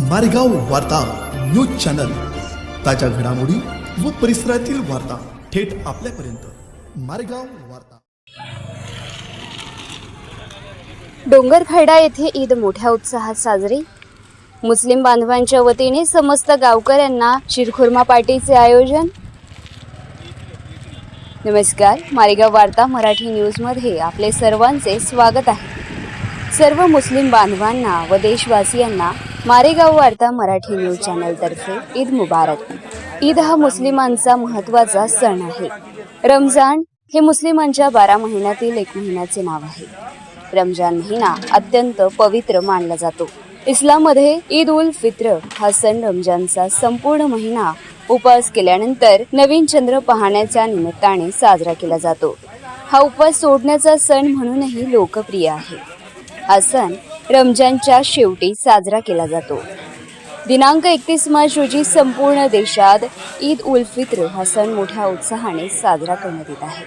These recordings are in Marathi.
मारेगाव वार्ता न्यूज चॅनल. ताज्या घडामोडी व परिसरातील वार्ता थेट आपल्यापर्यंत. मारेगाव वार्ता. डोंगरखैडा येथे ईद मोठ्या उत्साहात साजरी. मुस्लिम बांधवांच्या वतीने समस्त गावकऱ्यांना शिरखुर्मा पार्टीचे आयोजन. नमस्कार मारेगाव वार्ता मराठी न्यूजमध्ये आपले सर्वांचे स्वागत आहे. सर्व मुस्लिम बांधवांना व देशवासियांना मारेगाव वार्ता मराठी न्यूज चॅनलतर्फे ईद मुबारक. ईद हा मुस्लिमांचा महत्त्वाचा सण आहे. रमजान हे मुस्लिमांच्या बारा महिन्यातील एक महिन्याचे नाव आहे. रमजान महिना अत्यंत पवित्र मानला जातो. इस्लाममध्ये ईद उल फित्र हा सण रमजानचा संपूर्ण महिना उपवास केल्यानंतर नवीन चंद्र पाहण्याच्या निमित्ताने साजरा केला जातो. हा उपवास सोडण्याचा सण म्हणूनही लोकप्रिय आहे. हा सण रमजानच्या शेवटी साजरा केला जातो. दिनांक एकतीस मार्च रोजी संपूर्ण देशात ईद उल फित्र हा सण मोठ्या उत्साहाने साजरा करण्यात येत आहे.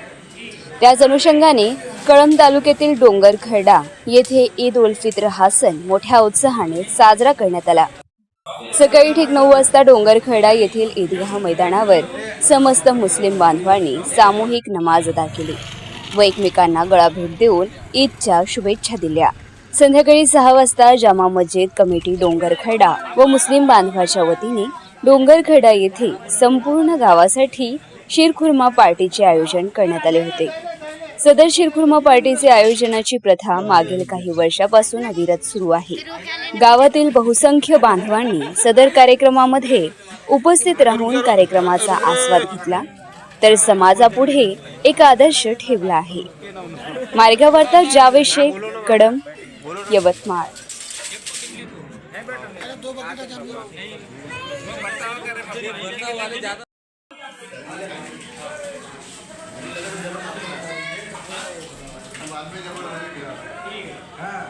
त्याच अनुषंगाने कळंब तालुक्यातील डोंगरखर्डा येथे ईद उल फित्र हा सण मोठ्या उत्साहाने साजरा करण्यात आला. सकाळी ठीक नऊ वाजता डोंगरखर्डा येथील ईदगाह मैदानावर समस्त मुस्लिम बांधवांनी सामूहिक नमाज अदा केली व एकमेकांना गळा भेट देऊन ईदच्या शुभेच्छा दिल्या. संध्याकाळी सहा वाजता जामा मस्जिद कमिटी डोंगरखेडा व मुस्लिम बांधवाच्या वतीने डोंगरखेडा येथे संपूर्ण गावासाठी शिरखुर्मा पार्टीचे आयोजन करण्यात आले होते. सदर शिरखुर्मा पार्टीचे आयोजनाची प्रथा मागील काही वर्षापासून अविरत सुरू आहे. गावातील बहुसंख्य बांधवांनी सदर कार्यक्रमामध्ये उपस्थित राहून कार्यक्रमाचा आस्वाद घेतला तर समाजापुढे एक आदर्श ठेवला आहे. मार्गाव वार्ता शेख कडम यवतमाळ. बाद में जब हाँ